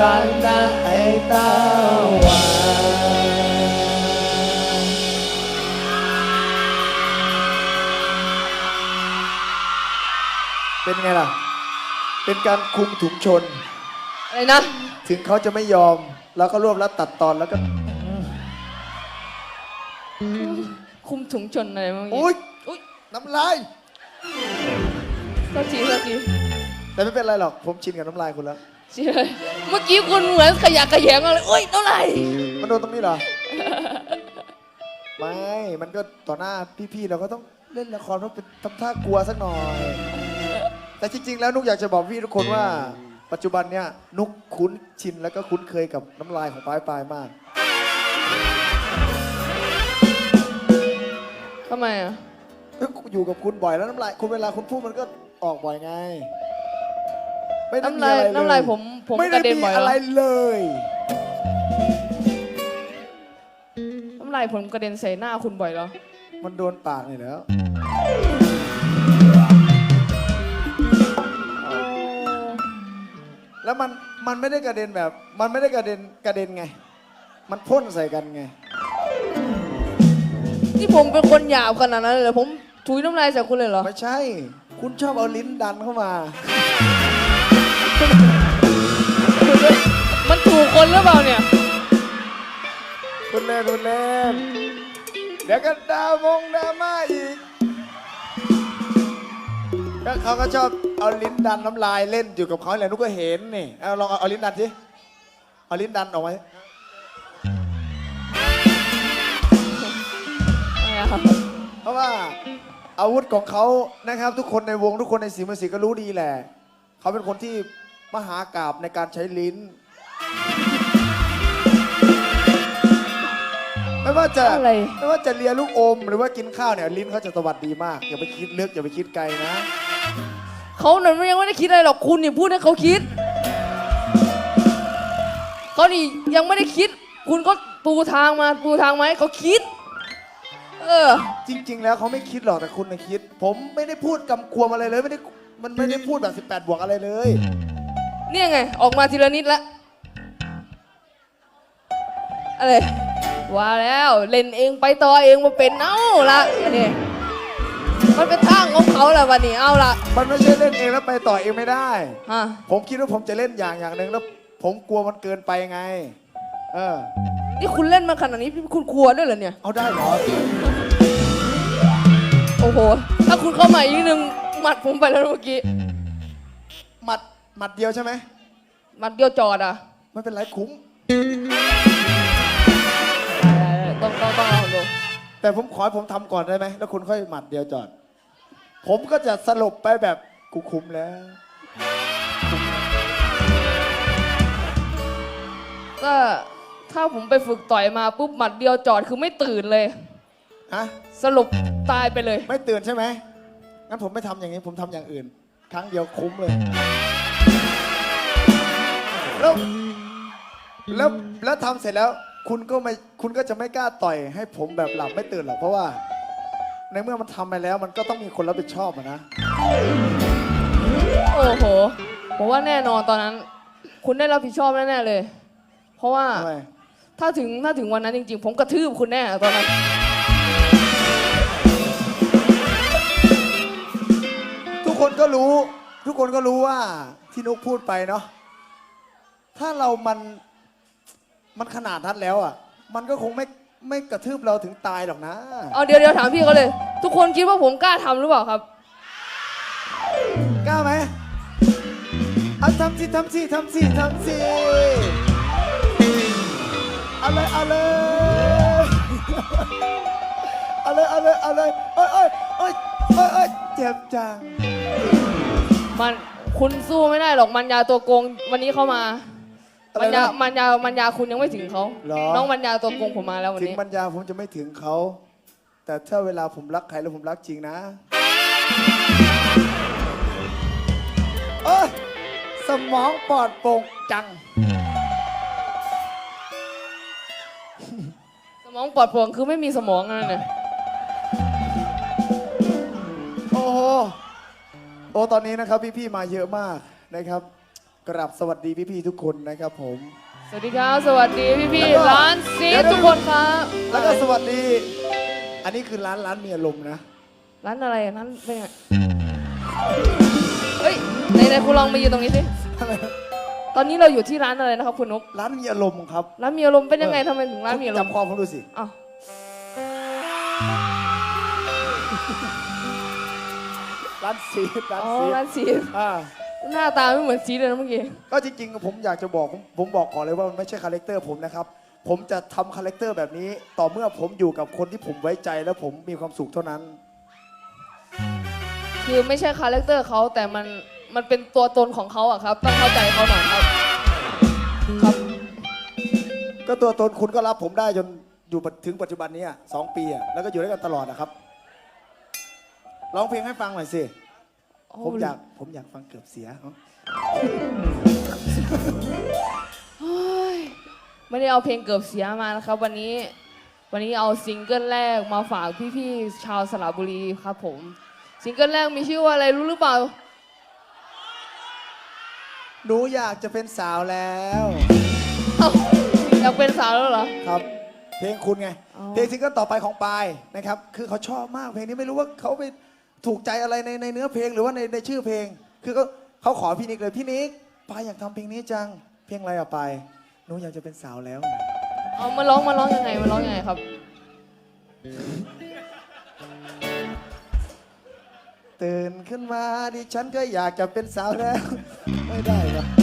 รักนะไอ้ตาหวานเป็นไงล่ะ เป็นการคุมถุงชน อะไรนะ ถึงเขาจะไม่ยอม แล้วก็รวบแล้วตัดตอนแล้วก็ คุมถุงชนอะไรเมื่อกี้อุ้ยอุ้ยน้ำลายโทษทีโทษทีแต่ไม่เป็นไรหรอก ผมชินกับน้ำลายคุณแล้ว เสียเลยเมื่อกี้คุณเหมือนขยะแขยงอะไรโอ้ยเท่าไหร่มันโดนตรงนี้เหรอ ไม่ มันก็ต่อหน้าพี่ๆเราก็ต้องเล่นละครต้องเป็นทำท่ากลัวสักหน่อย แต่จริง ๆ แล้วนุกอยากจะบอกพี่ทุกคนว่า ปัจจุบันเนี้ยนุกคุ้นชินแล้วก็คุ้นเคยกับน้ำลายของปลายปลายๆมาก ทำไมอะ อยู่กับคุณบ่อยแล้วน้ำลายคุณเวลาคุณพูดมันก็ออกบ่อยไง ไม่ได้น้ำมีลายอะไรเลยน้ำลายผมผมไม่กได้ระเด็นมีบ่อยอะไรแล้วเลย น้ำลายผมกระเด็นใส่หน้าคุณบ่อยแล้วมันโดนปากนี่แล้วแล้วมันมันไม่ได้กระเด็นแบบ มันไม่ได้กระเด็นกระเด็นไง มันพ่นใส่กันไง นี่ผมเป็นคนหยาบขนาดนั้นเลยเหรอผมถุยน้ำลายใส่คุณเลยเหรอไม่ใช่ คุณชอบเอาลิ้นดันเข้ามา เล่นคุณเล่น เดี๋ยวก็ดาวมงดราม่าอีกก็เขาก็ชอบเอาลิ้นดันน้ำลายเล่นอยู่กับเขาแหละนุกก็เห็นนี่เอาลองเอาเอาลิ้นดันสิเอาลิ้นดันออกมาสิไม่เอาเพราะว่าอาวุธของเขานะครับ ทุกคนในวงทุกคนในสีมือสีก็รู้ดีแหละ เขาเป็นคนที่มหากราบในการใช้ลิ้น ไม่ว่าจะอะไร ไม่ว่าจะเลียลูกอม หรือว่ากินข้าวเนี่ยลิ้นเขาจะสวัสดีมากอย่าไปคิดลึกอย่าไปคิดไกลนะเขาหน่ยยังไม่ได้คิดอะไรหรอกคุณนี่พูดให้เขาคิดเขานี่ยังไม่ได้คิด คุณก็ปูทางมาปูทางมาให้เขาคิด เออ จริง ๆ แล้วเขาไม่คิดหรอกแต่คุณนะคิด ผมไม่ได้พูดกำกวมอะไรเลยไม่ได้มันไม่ได้พูดแบบ18บวกอะไรเลย เนี่ยไง ออกมาทีละนิดละอะไร ว่าแล้วเล่นเองไปต่อเองมาเป็นเอ้าละนี่มันเป็นทางของเขาแหละวันนี้เอาละมันไม่ใช่เล่นเองแล้วไปต่อเองไม่ได้ ฮะผมคิดว่าผมจะเล่นอย่างอย่างหนึ่งแล้ว ผมกลัวมันเกินไปไง เออ นี่คุณเล่นมาขนาดนี้คุณกลัวด้วยเหรอเนี่ย เอาได้เหรอ โอ้โห ถ้าคุณเข้ามาอีกนิดนึงหมัดผมไปแล้วเมื่อกี้หมัดหมัดเดียวใช่ไหมหมัดเดียวจอดอะ ไม่เป็นไรคุ้ม แต่ผมขอให้ผมทำก่อนได้ไหมแล้วคุณค่อยหมัดเดียวจอด ผมก็จะสลบไปแบบกูคุ้มแล้ว ก็ถ้าผมไปฝึกต่อยมาปุ๊บหมัดเดียวจอดคือไม่ตื่นเลย ฮะ สรุปตายไปเลย ไม่ตื่นใช่ไหม งั้นผมไม่ทำอย่างนี้ผมทำอย่างอื่น ครั้งเดียวคุ้มเลย แล้ว แล้ว แล้วทำเสร็จแล้ว คุณก็ไม่คุณก็จะไม่กล้าต่อยให้ผมแบบหลับไม่ตื่นหรอกเพราะว่า ในเมื่อมันทำไปแล้วมันก็ต้องมีคนรับผิดชอบอะนะ โอ้โห ผมว่าแน่นอนตอนนั้น คุณได้รับผิดชอบแน่ๆเลย เพราะว่าทำไม ถ้าถึงถ้าถึงวันนั้นจริง ๆ ผมกระทืบคุณแน่ตอนนั้น ทุกคนก็รู้ ทุกคนก็รู้ว่าที่นุกพูดไปเนาะถ้าเรามัน มันขนาดนั้นแล้วอะ มันก็คงไม่ไม่กระทืบเราถึงตายหรอกนะ เอาเดี๋ยวเดี๋ยวถามพี่เขาเลย ทุกคนคิดว่าผมกล้าทำหรือเปล่าครับ กล้าไหมเอาทำสิทำสิทำสิทำสิเอาเลยเอาเลยเอาเลยเอาเลยเอาเลยเอ้ยเอ้ยเอ้ยเอ้ยเอ้ยเจ็บจัง มันคุณสู้ไม่ได้หรอกมันยาตัวโกงวันนี้เข้ามา อะไรมันยานะ มันยามันยาคุณยังไม่ถึงเขาหรอ น้องมันยาตัวโกงผมมาแล้ววันถึงนี้ปัญญาผมจะไม่ถึงเขา แต่ถ้าเวลาผมรักใครแล้วผมรักจริงนะเอ้ยสมองปลอดโปร่งจัง สมองปลอดโปร่งคือไม่มีสมองนั่นน่ะโอ้โหโอ้ตอนนี้นะครับพี่ๆมาเยอะมากนะครับ กราบสวัสดีพี่ๆทุกคนนะครับผม สวัสดีครับ สวัสดีพี่พี่แล้วก็ๆร้านซีเดี๋ยว ทุกคนครับแล้วก็สวัสดี อันนี้คือร้านร้านมีอารมณ์นะ ร้านอะไรอะร้านเป็นไงเฮ้ยไหนไหนคุณลองมายืนตรงนี้สิตอนนี้เราอยู่ที่ร้านอะไรนะครับคุณนกร้านมีอารมณ์ครับร้านมีอารมณ์เป็นยังไงทำไมถึงร้านมีอารมณ์จำความผมดูสิ อ้าวร้านซีดร้านอ๋อซีดร้านซีอ่า หน้าตาไม่เหมือนซีเลยนะเมื่อกี้ ก็จริงๆ ผมอยากจะบอกผมผมบอกก่อนเลยว่ามันไม่ใช่คาแรคเตอร์ผมนะครับ ผมจะทำคาแรคเตอร์แบบนี้ ต่อเมื่อผมอยู่กับคนที่ผมไว้ใจแล้วผมมีความสุขเท่านั้น คือไม่ใช่คาแรคเตอร์เขาแต่มันมันเป็นตัวตนของเขาอะครับ ต้องเข้าใจเขาหน่อยครับ ครับ ก็ตัวตนคุณก็รับผมได้จนอยู่ถึงปัจจุบันนี้อะสองปีอะแล้วก็อยู่ด้วยกันตลอดนะครับร้องเพลงให้ฟังหน่อยสิ ผมอยากผมอยากฟังเกือบเสียเนอะเฮ้ยไม่ได้เอาเพลงเกือบเสียมานะครับ วันนี้วันนี้เอาซิงเกิลแรกมาฝากพี่ๆชาวสระบุรีครับผมซิงเกิลแรกมีชื่อว่าอะไรรู้หรือเปล่า หนูอยากจะเป็นสาวแล้ว เอ้าอยากเป็นสาวแล้วเหรอ ครับ เพลงคุณไง อ๋อ เพลงซิงเกิลต่อไปของปายนะครับ คือเขาชอบมากเพลงนี้ไม่รู้ว่าเขาไป ถูกใจอะไรในในเนื้อเพลงหรือว่าในในชื่อเพลง คือเขาเขาขอพี่นิกเลยพี่นิกปายอยากทำเพลงนี้จัง เพลงอะไรอะปายหนูอยากจะเป็นสาวแล้ว เอามาร้องมาร้องยังไงมาร้องยังไงครับ ตื่นขึ้นมาดิฉันก็อยากจะเป็นสาวแล้ว ไม่ได้ครับ